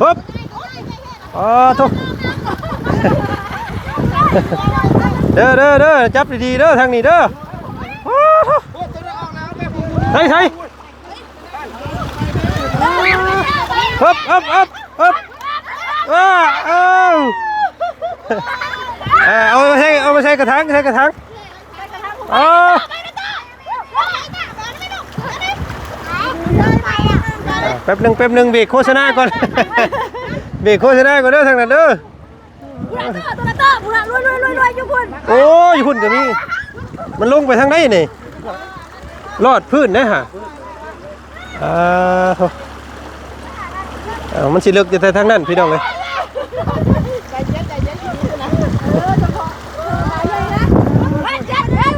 ปึ๊บอ๋อทุกเด้อเด้อเด้อจับดีๆเด้อทางนี้เด้ออ้าวใส่ แป๊บหนึ่งแป๊บหนึ่งเบรกโฆษณาก่อน เบรกโฆษณาก่อนเด้อทางนั้นเด้อตัวเตอร์บุระรวยรวยรวยรวยยุคุณโอ้ยพุ่นก็มีมันลงไปทางไหนนี่รอดพื้นนะฮะอ่าเอามันสิเลิกจะทางนั้นพี่น้องเลย ใจเย็นใจเย็นนะเออเฉพาะเออไหนเลยนะไปเจ็ดเร็ว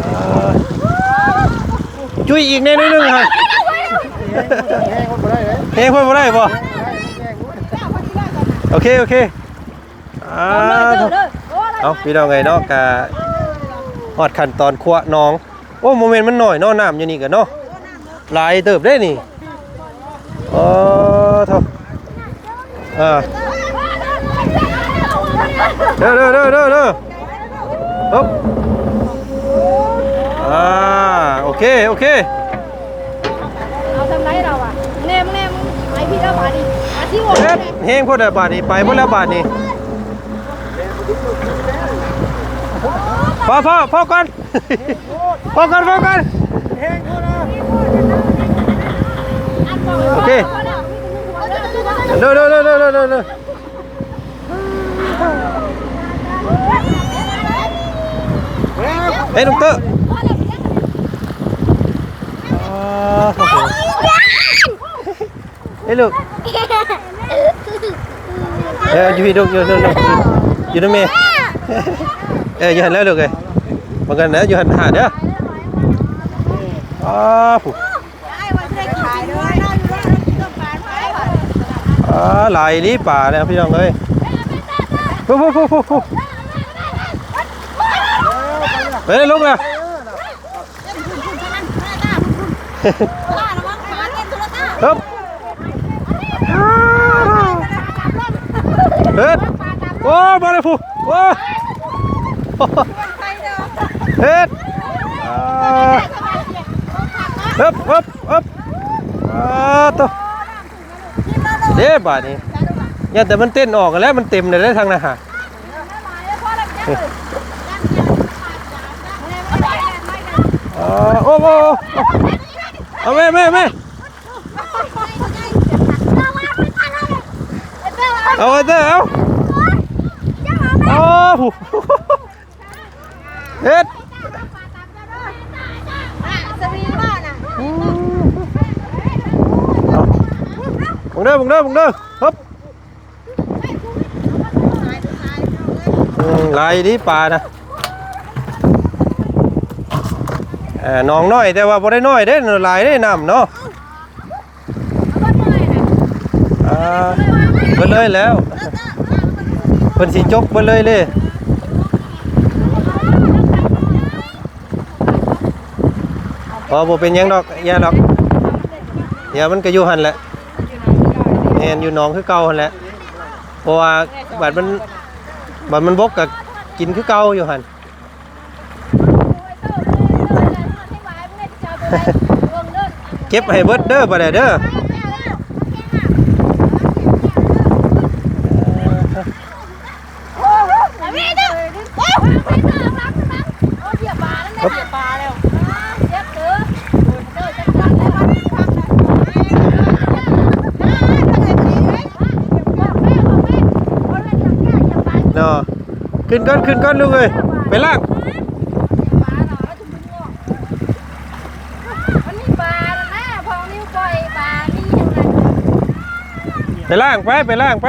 อ่า จุ้ยอีกแน่นิดนึงค่ะเฮ้ยพ่อบ่ได้บ่โอเคโอเคอ่าโถ่เอาพี่น้องไงเนาะกะฮอดขั้นตอนคั่วน้องโอ้โมเมนต์มันหน่อยเนาะน้ำอยู่นี่กันเนาะหลายเติบได้นี่โอ้เท่าอ่าเด้อเด้อเด้อเด้อเด้อปึ๊บ อ่าโอเค โอเค เอาทำไรเราอะแนมแนมไอพี่ละบาทดิอาชีพเฮ็ดเฮงพุ่นละบาทนี่ไปพุ่นละบาทนี่พ่อพ่อพ่อก่อนพ่อก่อนพ่อก่อนโอเคเร็วเร็วเร็วเร็วเร็วเร็วเร็วเฮ้ยลุงเตอร์อ่าโอ้โหเฮ้ยลูกเอออยู่พี่ลูกอยู่นู่นนู่นอยู่นู่นเมย์เอออยู่หันแล้วลูกเอ้ยบังกันนะอยู่หันหาเด้ออ้าผู้ขายด้วองการขายว่ะอ่าหลายลีป่าเนี่ยพี่น้องเอ้ยฟูฟูฟูฟูฟูไปเลยลุกเลยลูกนะฮึบ เฮ็ดโอ้มาเลยฟูโอ้ไปเด้อเฮ็ดอ่าฮึบฮึบฮึบอ่าตัวเด้บาดนี้เนี่ยแต่มันเต้นออกแล้วมันเต็มเลยได้ทางนะฮะอ่าโอ้โหเอาแม่แม่แม่ เอาไว้เถอะเอาโอ้โหเฮ็ดสวีบ้านอะเอาบังเด้อบังเด้อบังเด้อฮึบอืมลายดีปลานะเอ่อน้องน้อยแต่ว่าบ่ได้น้อยเด้อลายได้น้ำเนาะอ่า เบิดเลยแล้วเพิ่นสิจกเบิดเลยเลยพอบ่เป็นยังดอกย่าดอกยามันก็อยู่หันแหละแม่นอยู่หนองคือเก่าหันแหละเพราะว่าบัดมันบัดมันบกก็กินคือเก่าอยู่หันเก็บให้เบิดเด้อบ่ได้เด้อ มีเด้อโอ้ยไปเด้อรับรับโอ้เสียปลาแล้วเนี่ยเสียปลาแล้วเสียเด้อเด้อจังหวัดแล้วครับ เนาะ ขึ้นก่อนขึ้นก่อนลูกเอ้ยไปลางมันมีปลาแม่พองนิ้วก้อยปลานี่ยังไงไปล้างไปไปล้างไป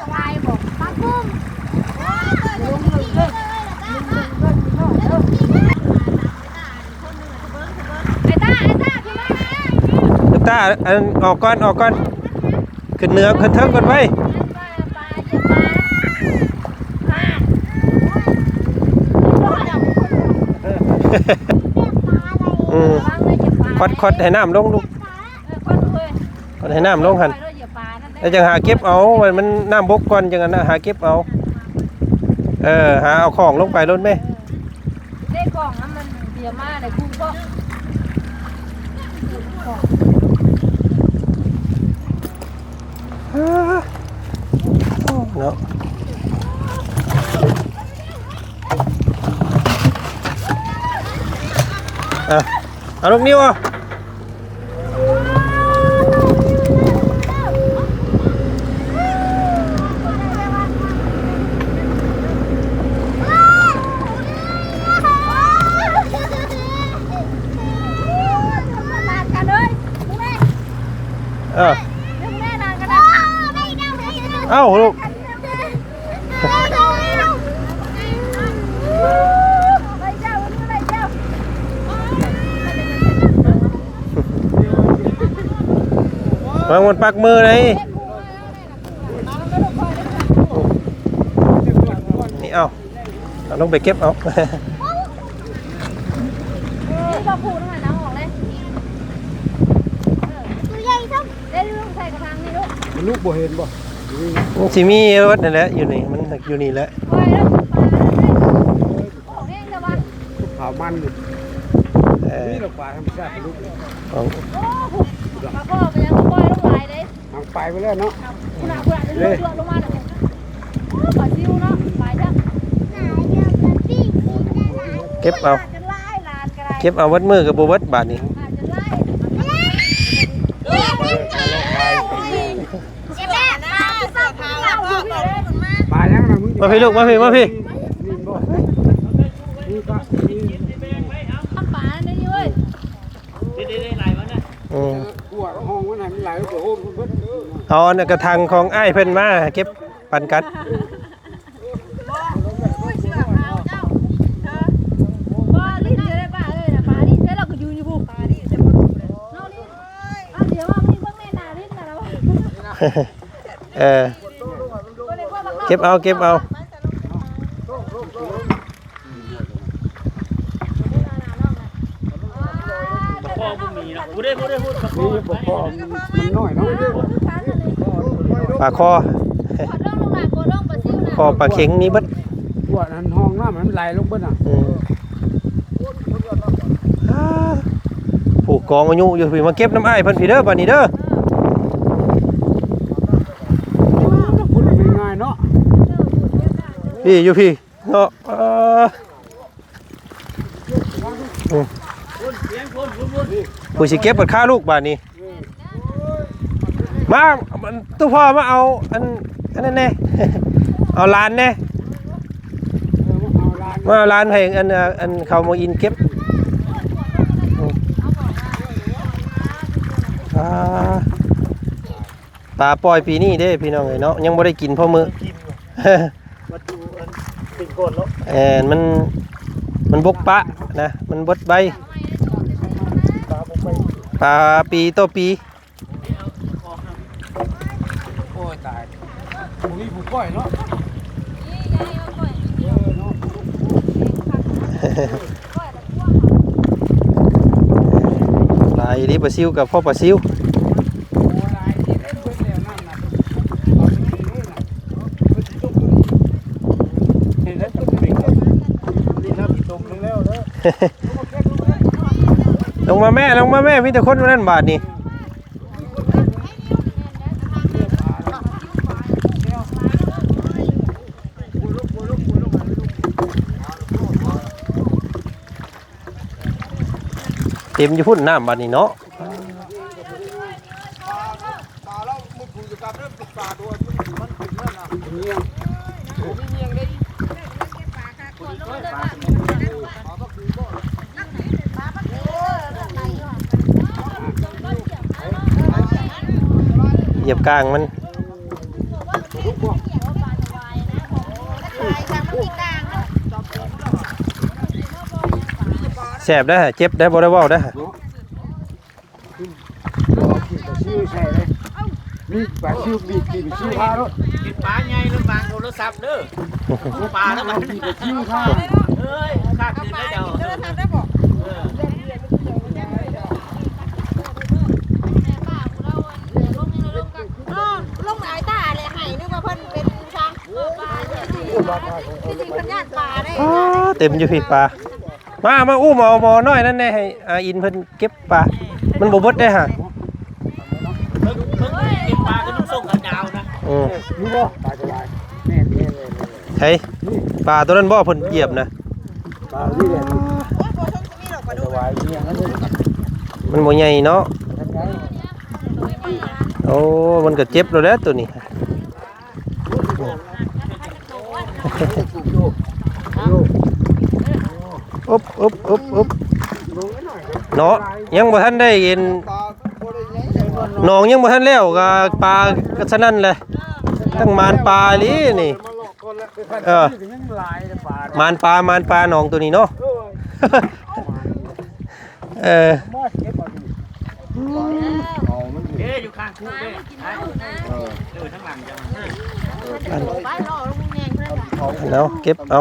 สบายบอกปลากุ้งลุงลุงเด้อไอ้ตาไอ้ตาพี่มาลูกตาอันออกก่อนออกก่อนขึ้นเนือขึ้นเทิงก่อนไป ปลาปลาเจ็บปลาปลา อืมวางเลยเจ็บปลาคดคดให้น้ำลงลูกปมันให้น้ำลงหันไปด้วยเหยียบปลานั่นแล้วจังหาเก็บเอามันมันน้ำบกก่อนจังนั้นนะหาเก็บเอา เออหาเอาของลงไปรถไหมเลขกล่องนั้นมันเบียร์มาในคุ้มก็เนาะ อะเอาลูกนิ้วอะ นานกันเลยแม่ เออ แม่นานกันนะ เอ้าลูก ไปเจ้าวันนี้ไปเจ้า วางบนปักมือเลยนี่เอาเอาลงไปเก็บเอานี่ก็พูดหน่อยนะออกเลยตัวใหญ่ซ้ำได้ลูกใส่กระถางนี่ลูกมันลูกบ่เห็นบ่มันสิมีรถนั่นแหละอยู่นี่มันอยู่นี่แหละปล่อยแล้วปลาเลยของเองแต่ว่าเผามันนี่เออนี่ดอกปลาธรรมชาติเป็นลูกของโอ้โห ไปไปแล้วเนาะคุณอาคุณอาจะเลือกลงมาเลยปลาซิวเนาะปลาจ้ะเก็บเอาจะไล่ลานกันไรเก็บเอาวัดมือกับโบวัดบาทนี่อาจจะไล่เจ็บแม่ปลาซ้ำเราอยู่พี่เลยปลายังนะมึงมาพี่ลูกมาพี่มาพี่นี่บ่นี่ก็นี่ทำปลาเนี่ยดิเว้ยอืมกลัวห้องมันให้มันไหลแล้วก็โฮมเพิ่นเด้อ เอาอันนนกระทังของไอ้ายเพิ่นมาเก็บปันกันปลาลิ้นจะได้ปลาเลยนะปลาลิ้นแล้วเราก็ยืนอยู่ผู้ปลาลิ้นจะมาดูเลยน้องลิ้นอะเดี๋ยวว่ามีเบื้องในหน้าลิ้นนะเราเออเก็บเอาเก็บเอาพ่อบ่มีเนาะบ่ได้บ่ได้พูดกับพ่อนี่บ่พอมันน้อยเนาะ ปลาคอคอปลาเข็งนี่เบัดกลัวนั้นห้องน้ำมันไหลลงเบิดอะอืมอ่าผูกกองอายุอยู่พี่มาเก็บน้ำไอ้ายเพิ่นพี่เด้อบัดนี้เด้อพูดง่ายๆเนาะพี่อยู่พี่เนาะเออเสียงคนพุ่นพุ่นผู้สิเก็บเปิดค่าลูกบาดนี้ มามันตู้พ่อมาเอาอันอันนั้นแน่เอาลานแน่เออเอาลานมาเอาลานให้อันอันอันเขามาอินเก็บอืมอ่าปลาปล่อยปีนี้เด้พี่น้องเอ้ยเนาะยังบ่ได้กินพ่อมือกินมาดูอันเป็นก้นแล้วเออมันมันบกปะนะมันบดใบตาบ่ไปปลาปีโตปี โอ้ยตาย ผู้นี้ผู้ก้อยเนาะเออเนาะลายนี้ปลาซิวกับพ่อปลาซิวโอ้ลายนี่เล่นเพิ่นแล้วนั่นน่ะเอาไปนี่น่ะเพิ่นสิตกตัวนี้เห็นแล้วตกตัวนี้ก็นี่นะพี่ตกลงแล้วเด้อลงมาแม่ลงมาแม่มีแต่คนนั่นบาทนี่ เต็มอยู่พุ่นน้ำบาทนี่เนาะเหยียบกลางมัน แสบได้เจ็บได้บ่ได้เว้าได้ชื่อมีปลาชื่อมีกินชื่อพาโรกินปลาใหญ่แล้วบางโทรศัพท์เด้อปลาแล้วมันกินชื่อพาเอ้ยขาดกินได้เดียวเดินทได้บอกลงหลายตาเลยให้นึกว่าพิ่นเป็นช้างปลจริงพิ่นญาติปลาได้เต็มอยู่พี่ปลา มามาอู้หมอหมอน้อยนั่นแน่ให้อาอินเพิ่นเก็บปลามันบ่เบิดได้ฮะเพิ่งเพิ่งเก็บปลาก็ต้องส่งกันยาวนะอืมนี่บ่ปลาจะลายแม่นแม่นแม่นใช่ปลาตัวนั้นบ่เพิ่นเหยียบนะปลาที่เนี่ยปลาจะลายเนี่ยนั่นเลยมันบ่ใหญ่เนาะทันไงโอ้มันก็เจ็บแล้วแหละตัวนี้ อุ๊บอุ๊บอุ๊บอุ๊บเนาะยังบ่ทันได้เห็นหนองยังบ่ทันแล้วก็ปลาก็ฉะนั้นเลยตั้งมานปลาลีนี่มาหลอกคนละเออยังลายปลามานปลามานปลาหนองตัวนี้เนาะเออเอ๊อยู่ข้างคู่เด้เออเออทั้งหลังจังเอาเก็บเอา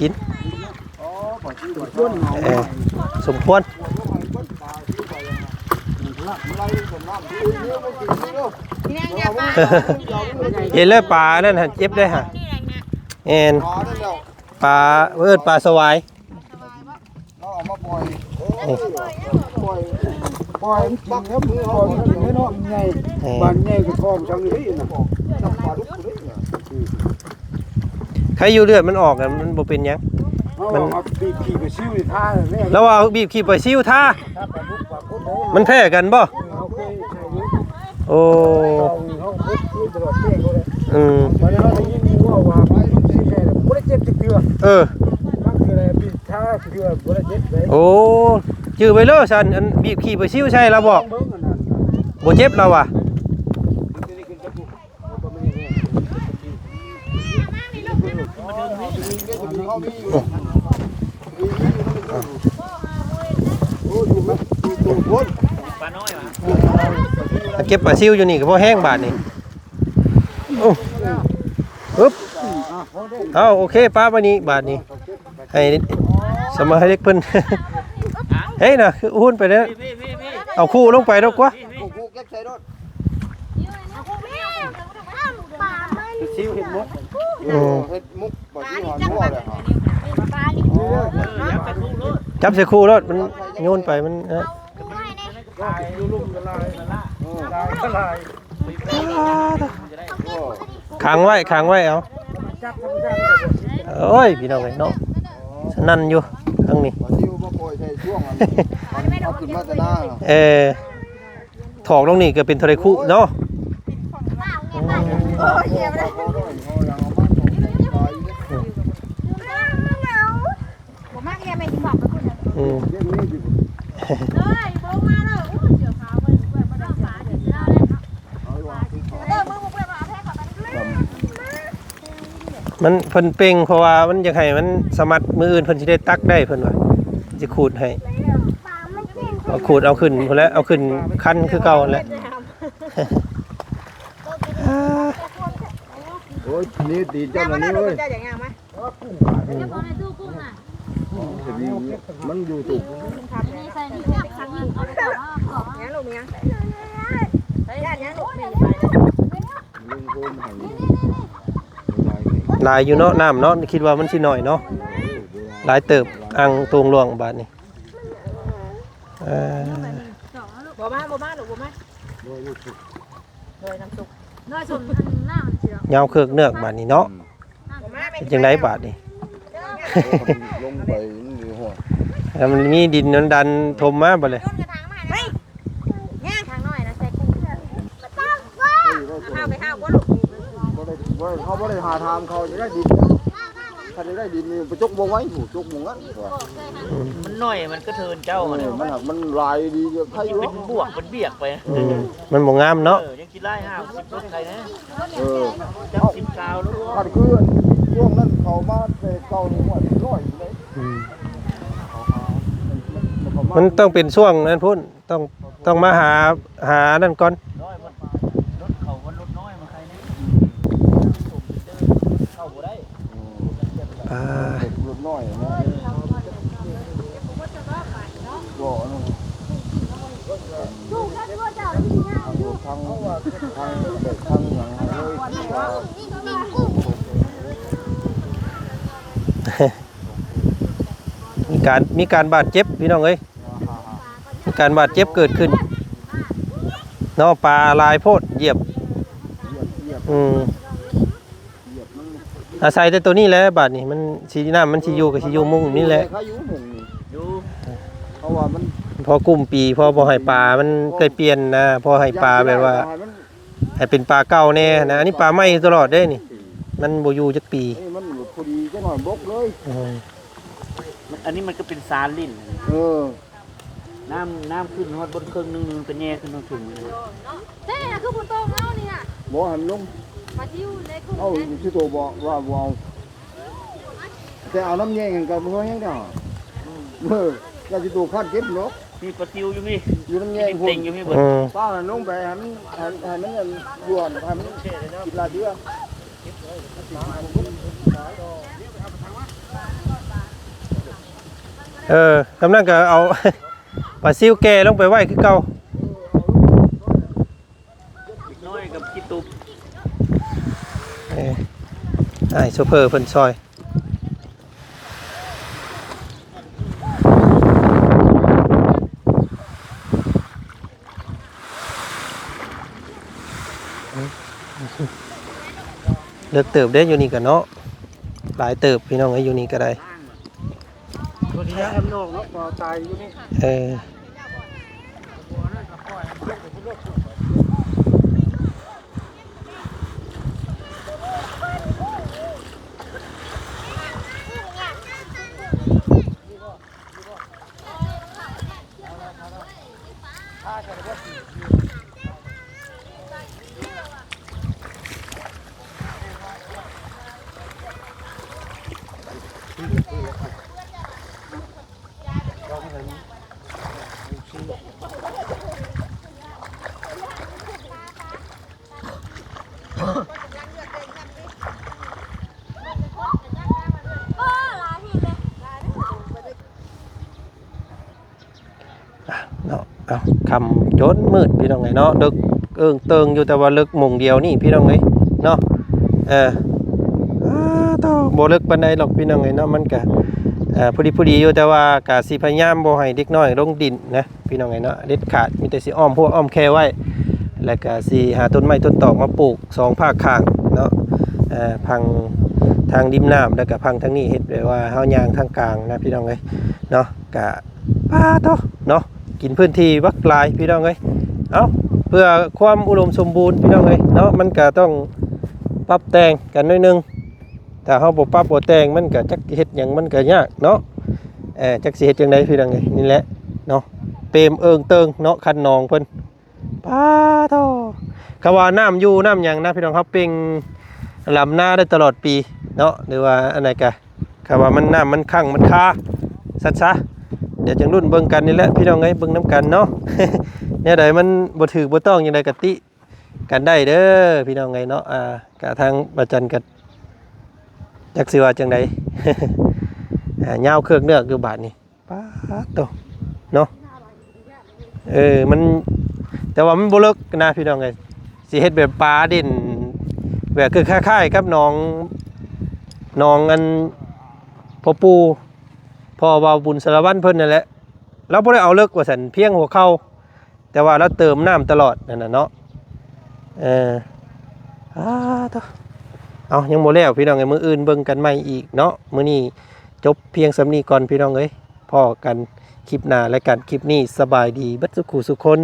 กิน เอาเออสมควรแงงเนี่ยปลาเห็นเลยปลานั่นฮะเจ็บได้ฮะที่แรงเนี่ยแอนปลาเอิ้นปลาสวายเอามาปล่อยปล่อยปล่อยปักครับมือปล่อยมันถึงให้น้องใหญ่เออบ้านใหญ่ก็ทองจังนี้นะน้ำปลาดุกเลยใครอยู่เลือดมันออกอะมันบ่เป็นหยัง มันเอาปีขี่ไปซิ่วในท่าแม่แล้วเอาบีบขี้ไปซิวท่าถ้าปลาดุกปลาพุทธเลยมันแพ้กันบ่เขาเคยใช้ยุโอ้เขาเขาพุทธตลอดเที่ยงเขาเลยอืมวันนี้เราได้ยินว่าว่าไปลูกศิษย์แค่ไม่ได้เจ็บจิกเดือเออนั่นคืออะไรปีท่าเดือไม่ได้เจ็บเลยโอ้จื้อไปเลยซันอันบีบขี้ไปซิวใช่แล้วบอกเบิ้งอันนั้นบ่เจ็บแล้วว่ะปลาน้อย เก็บปลาซิวอยู่นี่ก็พอแห้งบาดนี่โอ้ปึ๊บเอาโอเคป้าปานี้บาดนี้ให้สมาชิกเพิ่นเฮ้ยนะคือหุ้นไปแล้วพี่พี่พี่พี่เอาคู่ลงไปแล้วกว่าซิวเห็นมุกเห็ดมุกบ่ที่หอนมั่วเลยฮะปลานี่เออยับกันคู่รถจับใส่คู่รถมันโยนไปมันเอ้อลายดูลุ่มละ ลายลายละลายขังไว้ขังไว้เอาจับธรรมชาติก็บ่โอ้ยพี่น้องไอ้เนาะสนั่นอยู่ทางนี้บ่ซิ่วมาปล่อยใส่ช่วงอันเอาขึ้นมาแต่หน้าเออถอกลงนี่ก็เป็นเทะเลคุเนาะโอ้ยเหี้ยเลยผม มันมันเพิ่นเป่งเพราะว่ามันอยากให้มันสมัดมืออื่นเพิ่นสิได้ตักได้เพิ่นว่าสิขูดให้ปลาไม่เก่งเอาขูดเอาขึ้นพุ่นแหล้วเอาขึ้นคันคือเก่านั่นแหละโอ้ยนี่ดีจังเลยนี่เว้ยจะอย่างงี้ไหมมันอยู่ตุกงั้นลูกยังย่านยังลูกมีลุงโกนหัน หลายอยู่เนาะน้ำเนาะคิดว่ามันสิหน้อยเนาะหลายเติบอังตวงหลวงบาดนี้เออบ่มาบ่มาลูกบ่มาเลยน้ำซุปยาวเคือกเนือกบาดนี้เนาะเป็นจังไดบาดนี้ลงไปนอยู่หัวแล้วมันมีดินนั้นดันถมมาบ่เลยกระถางมาเฮ้ยย่างทางน้อยนะใส่กุ้งข้าวไปข้าวก็ลูก ได้บ่เขาบ่ได้หาทางเขาจะได้ดินถ้าได้ดินนี่ไปจกบ่ไว้ถูกจกบ่งั้นมันน้อยมันก็เทินเจ้ามัมันนมันหักมันลายดีใครอยู่เป็นบวกเป็นเบียกไปอืมมันบ่งามเนาะเออยังกินไล่ห้าสิบรถใครนะเออจับสิบกาวแล้วขัดคือช่วงนั้นเขามาแต่เก่านี่หัวร้อยเลยอืมมันต้องเป็นช่วงนั้นพุ่นต้องต้องมาหาหานั่นก่อน น้อยมันรถเขามันรถน้อยมาใครเนี่ยเข้าบ่ได้ อ่ารถน้อยนะบ่นั่นทางทางเด็กทางหยังเลยการมีการบาดเจ็บพี่น้องเอ้ยมีการบาดเจ็บเกิดขึ้นนาะปลาลายโพดเหยียบเหยียบอืม อาศัยแต่ตัวนี้แหละบาดนี่มันสีน้ำมันสิอยู่กับสิอยู่มุงนี่แหละเขาอยู่หม่องนี่อยู่เพราะว่ามันพอกุ้มปีพอบ่ให้ปลา มันเคยเปลี่ยนนะพอให้ปลาแบบว่าให้มันให้เป็นปลาเก่าแน่นะอันนี้ปลาใหม่ตลอดเด้นี่ มันบ่อยู่จักปีนี่มันพอดีจังหน่อยบกเลยอืมมันอันนี้มันก็เป็นสารลิ้นเออน้ำน้ำขึ้นฮอดบนเครื่องนึงมันเป็นแย่ขึ้นต้องถึงเลยเต้คือบุญโตงเอานี่น่ะบ่หันลงมาจิ้วในกุ้ง เอาที่โตบอกว่าบ่เอาแต่เอาน้ำแยงกันกับมันยังได้เอออยากสิโตคาดเก็บเนาะมีปลาติวอยู่พี่อยู่น้ำแยมีงพุ่เต็นงอยู่พี่เบิดอืมป้าหันลงไปให้มันให้ให้มันอันยวนให้มันกินลาเดือเออกำลังก็เอาปลาซิวแก่ลงไปไว้คือเก่า อีกน้อยกับขี้ตุบ เออ ไอ้โซเฟอร์เพิ่นซอยเลิกเติบได้อยู่นี่กันเนาะหลายเติบพี่น้องไอ้ยอยู่นี่ก็ได้ตัวนี้แอมนอกเนาะปลาตายอยู่นี่เอ คำจนมืดพี่น้องไงเนาะดึกเอิงเติงอยู่แต่ว่าลึกมุงเดียวนี่พี่น้องไงเนาะเออต้าบ่ลึกปานใดหรอกพี่น้องไงเนาะมันก็เอ่อพอดีพอดีอยู่แต่ว่ากะสิพยายามบ่ให้เด็กน้อยลงดินนะพี่น้องไงเนาะเด็ดขาดมีแต่สิอ้อมพวกอ้อมแค่ไว้ แล้วก็สิหาต้นไม้ต้นตอกมาปลูกสองภาคข้างเนาะเออพังทางริมน้ำแล้วก็พังทางนี้เฮ็ดแบบว่าเฮายางทางกลางนะพี่น้องเอ้ยเนาะกะป้าโต กินพื้นที่บักลายพี่น้องเอ้ยเอาเพื่อความอุดมสมบูรณ์พี่น้องเอ้ยเนาะมันก็ต้องปรับแต่งกันหน่อยนึงถ้าเฮาบ่ปรับบ่แต่งมันก็จักเฮ็ดหยังมันก็ยากเนาะเออจักสิเฮ็ดจังไดพี่น้องเอ้ยนี่แหละเนาะเปรมเอิงเติงเนาะคันนองเพิ่นป้าโตคำว่าน้ำอยู่น้ำยังนะพี่น้องครับเป็นลำหน้าได้ตลอดปีเนาะหรือว่าอันไหนกะคำว่ามันน้ำมันคั่งมันคาสัดซะ ดี๋ยวจังรุ่นเบิ่งกันนี่แหละพี่น้องไงเบิ่งน้ำกันเนาะเนี่ยใดมันบ่ถือบ่ต้องยังไดกะติกันได้เด้อพี่น้องไงเนาะอ่ากะทางประจันกะจักสิว่าจังไดอ่ายาเครื่องเนือกอยู่บาดนี่ป้าโตเนาะเออมันแต่ว่ามันบ่เลิกนะพี่น้องไงสิเฮ็ดแบบปลาด่นแบบคือคล้ายๆกับน้องน้องอันพ่อปู พอวาวบุญสารวัตรเพิ่นนั่นแหละเราบ่ได้เอาเลิกว่าสันเพียงหัวเข้าแต่ว่าเราเติมน้ำตลอดนั่นน่ะเนาะเอออ้าตวเอายังบ่แล้วพี่น้องไงมืออื่นเบิ่งกันใหม่อีกเนาะมื้อนี้จบเพียงสำนีก่อนพี่น้องเอ้ยพอกันคลิปหน้าและกันคลิปนี้สบายดีบัดสุขสุคน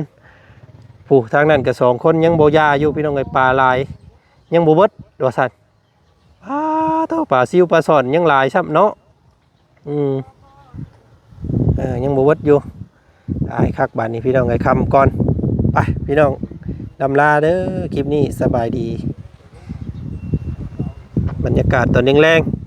ผู้ทางนั้นก็สองคนยังโบยาอยู่พี่น้องไอ้ปลาลาย ยังโบเบิดวสันปลาเท่าปลาซิวปลาสอนยังลายซ้ำเนาะอืม เออยังบวชอยู่ไอ้คักบานนี้พี่น้องไงคำก่อนไปพี่น้องดำลาเด้อคลิปนี้สบายดี บรรยากาศตอนแรงๆ